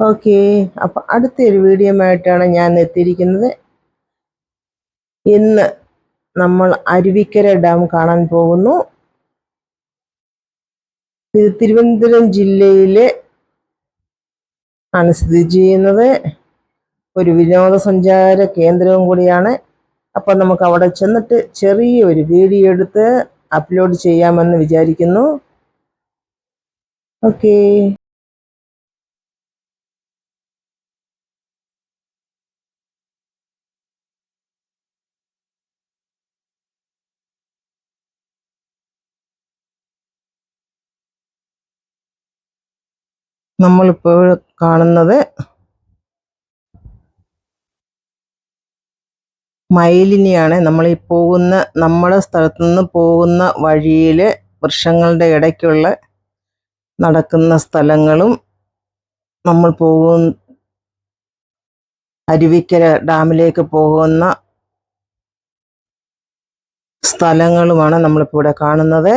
Okay. അപ്പം അടുത്തൊരു ആയിട്ടാണ് ഞാൻ എത്തിയിരിക്കുന്നത് ഇന്ന് നമ്മൾ അരുവിക്കര ഡാം കാണാൻ പോകുന്നു. ഇത് തിരുവനന്തപുരം ജില്ലയിലെ ആണ് സ്ഥിതി ചെയ്യുന്നത്. ഒരു വിനോദസഞ്ചാര കേന്ദ്രവും കൂടിയാണ്. അപ്പം നമുക്ക് അവിടെ ചെന്നിട്ട് ചെറിയ ഒരു വീഡിയോ എടുത്ത് അപ്ലോഡ് ചെയ്യാമെന്ന് വിചാരിക്കുന്നു. ഓക്കേ. നമ്മളിപ്പോൾ കാണുന്നത് മയിലിനെയാണ്. നമ്മൾ ഈ പോകുന്ന നമ്മുടെ സ്ഥലത്തു നിന്ന് പോകുന്ന വഴിയിൽ വൃക്ഷങ്ങളുടെ ഇടയ്ക്കുള്ള നടക്കുന്ന സ്ഥലങ്ങളും നമ്മൾ പോകുന്ന അരുവിക്കര ഡാമിലേക്ക് പോകുന്ന സ്ഥലങ്ങളുമാണ് നമ്മളിപ്പോൾ ഇവിടെ കാണുന്നത്.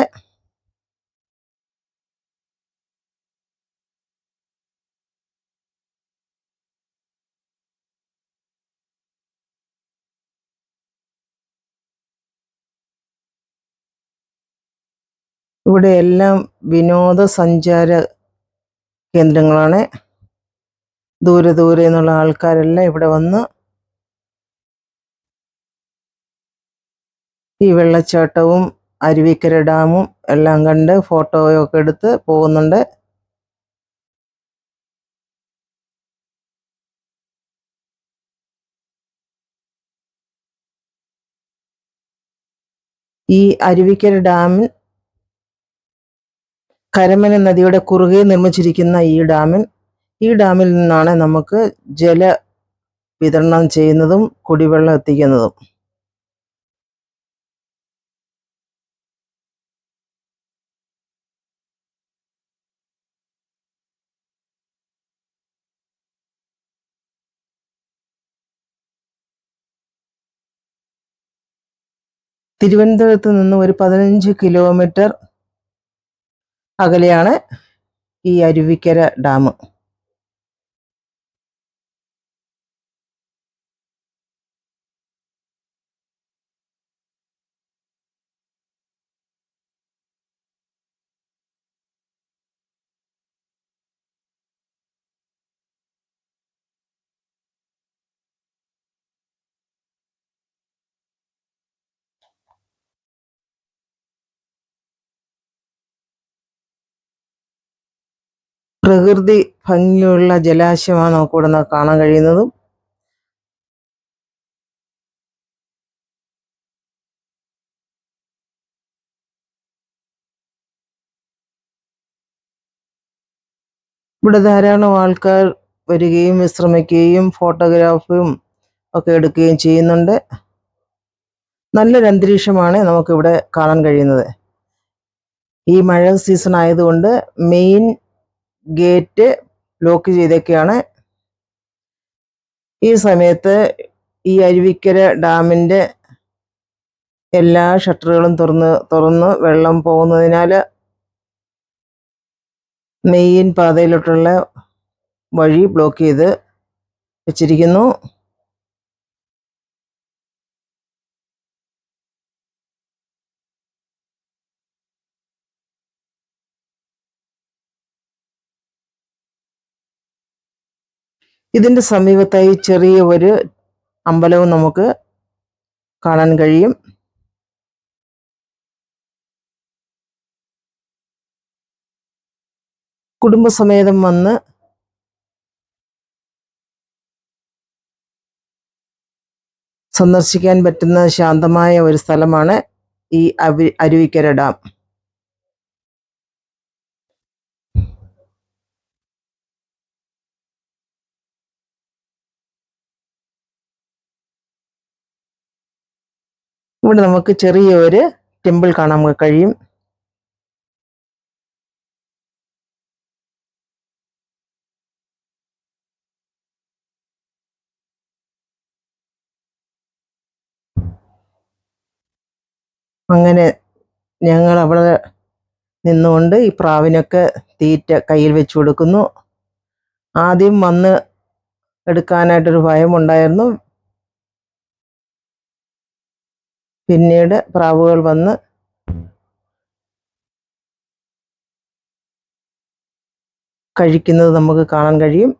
ഇവിടെ എല്ലാം വിനോദസഞ്ചാര കേന്ദ്രങ്ങളാണ്. ദൂരെ ദൂരെ നിന്നുള്ള ആൾക്കാരെല്ലാം ഇവിടെ വന്ന് ഈ വെള്ളച്ചാട്ടവും അരുവിക്കര ഡാമും എല്ലാം കണ്ട് ഫോട്ടോയൊക്കെ എടുത്ത് പോകുന്നുണ്ട്. ഈ അരുവിക്കര ഡാമിൽ കരമന നദിയുടെ കുറുകെ നിർമ്മിച്ചിരിക്കുന്ന ഈ ഡാമിൽ ഈ ഡാമിൽ നിന്നാണ് നമുക്ക് ജല വിതരണം ചെയ്യുന്നതും കുടിവെള്ളം എത്തിക്കുന്നതും. തിരുവനന്തപുരത്ത് നിന്ന് ഒരു പതിനഞ്ച് കിലോമീറ്റർ അകലെയാണ് ഈ അരുവിക്കര ഡാം. പ്രകൃതി ഭംഗിയുള്ള ജലാശയമാണ് നമുക്ക് ഇവിടെ നിന്ന് കാണാൻ കഴിയുന്നതും. ഇവിടെ ധാരാളം ആൾക്കാർ വരികയും വിശ്രമിക്കുകയും ഫോട്ടോഗ്രാഫും ഒക്കെ എടുക്കുകയും ചെയ്യുന്നുണ്ട്. നല്ലൊരു അന്തരീക്ഷമാണ് നമുക്കിവിടെ കാണാൻ കഴിയുന്നത്. ഈ മഴ സീസൺ ആയതുകൊണ്ട് മെയിൻ ഗേറ്റ് ലോക്ക് ചെയ്തൊക്കെയാണ് ഈ സമയത്ത് ഈ അരുവിക്കര ഡാമിന്റെ എല്ലാ ഷട്ടറുകളും തുറന്ന് തുറന്ന് വെള്ളം പോകുന്നതിനാൽ മെയിൻ പാതയിലോട്ടുള്ള വഴി ബ്ലോക്ക് ചെയ്ത് വെച്ചിരിക്കുന്നു. ഇതിന്റെ സമീപത്തായി ചെറിയ ഒരു അമ്പലവും നമുക്ക് കാണാൻ കഴിയും. കുടുംബസമേതം വന്ന് സന്ദർശിക്കാൻ പറ്റുന്ന ശാന്തമായ ഒരു സ്ഥലമാണ് ഈ അരി അരുവിക്കര ഡാം. ഇവിടെ നമുക്ക് ചെറിയ ഒരു ടെമ്പിൾ കാണാൻ കഴിയും. അങ്ങനെ ഞങ്ങൾ അവിടെ നിന്നുകൊണ്ട് ഈ പ്രാവിനൊക്കെ തീറ്റ കയ്യിൽ വെച്ച് കൊടുക്കുന്നു. ആദ്യം വന്ന് എടുക്കാനായിട്ടൊരു ഭയമുണ്ടായിരുന്നു. പിന്നീട് പ്രാവുകൾ വന്ന് കഴിക്കുന്നത് നമുക്ക് കാണാൻ കഴിയും.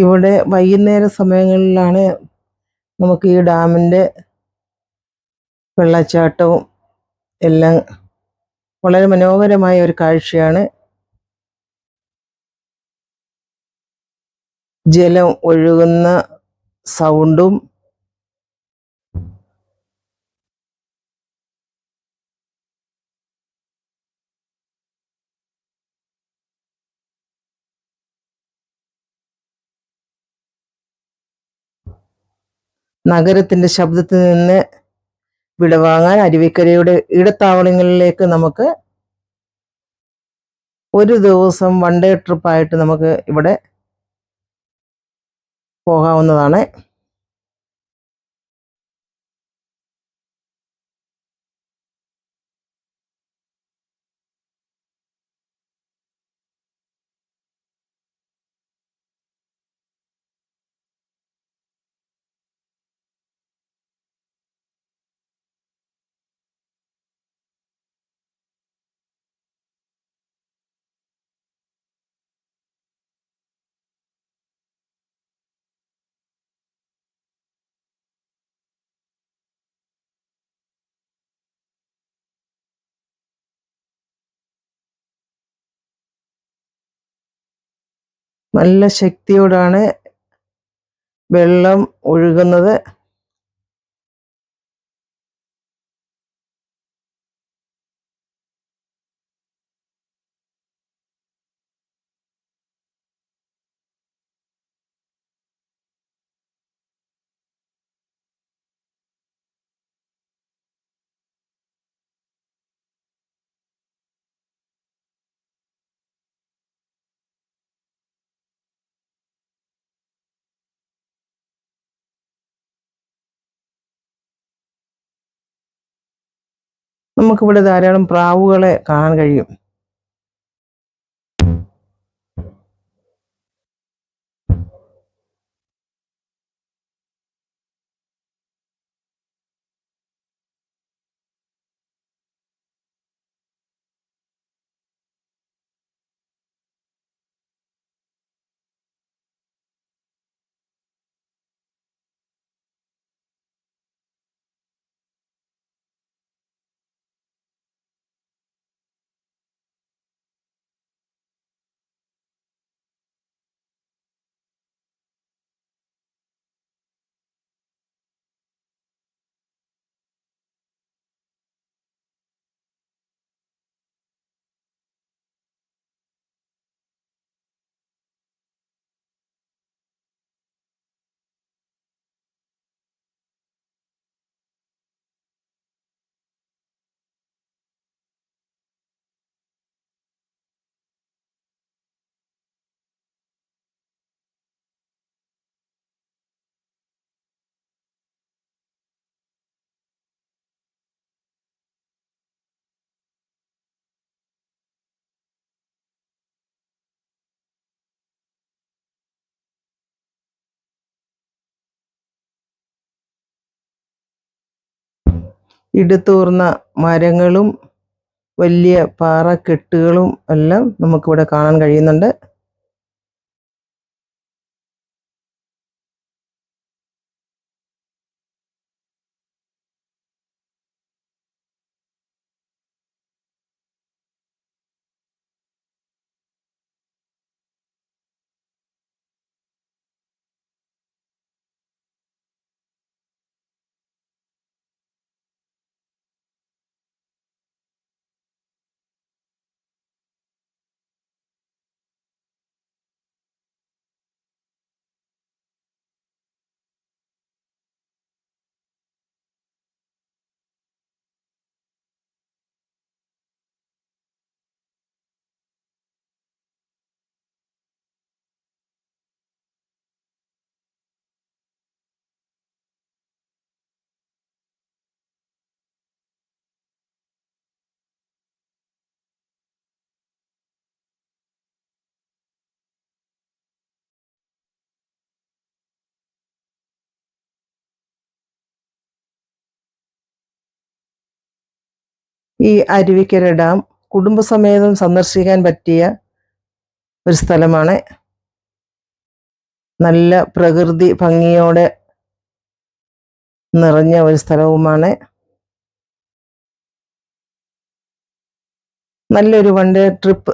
ഇവിടെ വൈകുന്നേര സമയങ്ങളിലാണ് നമുക്ക് ഈ ഡാമിന്റെ വെള്ളച്ചാട്ടവും എല്ലാം വളരെ മനോഹരമായ ഒരു കാഴ്ചയാണ്. ജലം ഒഴുകുന്ന സൗണ്ടും നഗരത്തിന്റെ ശബ്ദത്തിൽ നിന്ന് വിടവാങ്ങാൻ അരുവിക്കരയുടെ ഇടത്താവളങ്ങളിലേക്ക് നമുക്ക് ഒരു ദിവസം വൺ ഡേ ട്രിപ്പായിട്ട് നമുക്ക് ഇവിടെ പോകാവുന്നതാണ്. നല്ല ശക്തിയോടാണ് വെള്ളം ഒഴുകുന്നത്. നമുക്കിവിടെ ധാരാളം പ്രാവുകളെ കാണാൻ കഴിയും. ഇടുത്തൂർന്ന മരങ്ങളും വലിയ പാറക്കെട്ടുകളും എല്ലാം നമുക്കിവിടെ കാണാൻ കഴിയുന്നുണ്ട്. ഈ അരുവിക്കര ഡാം കുടുംബസമേതം സന്ദർശിക്കാൻ പറ്റിയ ഒരു സ്ഥലമാണ്. നല്ല പ്രകൃതി ഭംഗിയോടെ നിറഞ്ഞ ഒരു സ്ഥലവുമാണ്. നല്ലൊരു വൺ ഡേ ട്രിപ്പ്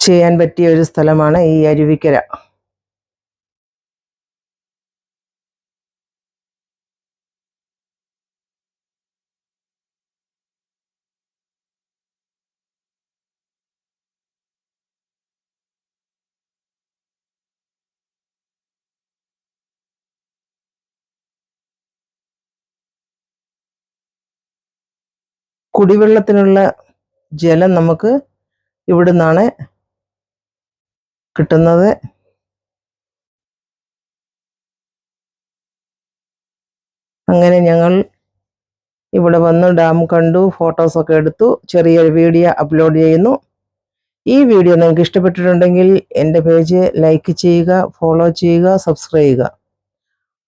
ചെയ്യാൻ പറ്റിയ ഒരു സ്ഥലമാണ് ഈ അരുവിക്കര. കുടിവെള്ളത്തിനുള്ള ജലം നമുക്ക് ഇവിടെ നിന്നാണ് കിട്ടുന്നത്. അങ്ങനെ ഞങ്ങൾ ഇവിടെ വന്ന് ഡാം കണ്ടു ഫോട്ടോസൊക്കെ എടുത്തു ചെറിയൊരു വീഡിയോ അപ്ലോഡ് ചെയ്യുന്നു. ഈ വീഡിയോ നിങ്ങൾക്ക് ഇഷ്ടപ്പെട്ടിട്ടുണ്ടെങ്കിൽ എന്റെ പേജ് ലൈക്ക് ചെയ്യുക ഫോളോ ചെയ്യുക സബ്സ്ക്രൈബ് ചെയ്യുക.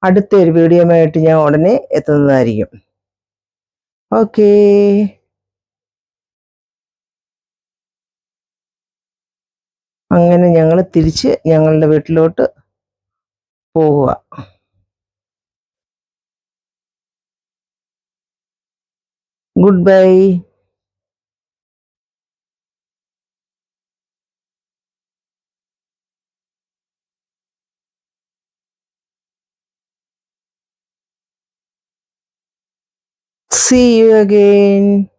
അടുത്തൊരു വീഡിയോ ആയിട്ട് ഞാൻ ഉടനെ എത്തുന്നതായിരിക്കും. ഓക്കേ അങ്ങനെ ഞങ്ങൾ തിരിച്ച് ഞങ്ങളുടെ വീട്ടിലോട്ട് പോവുക good bye See you again.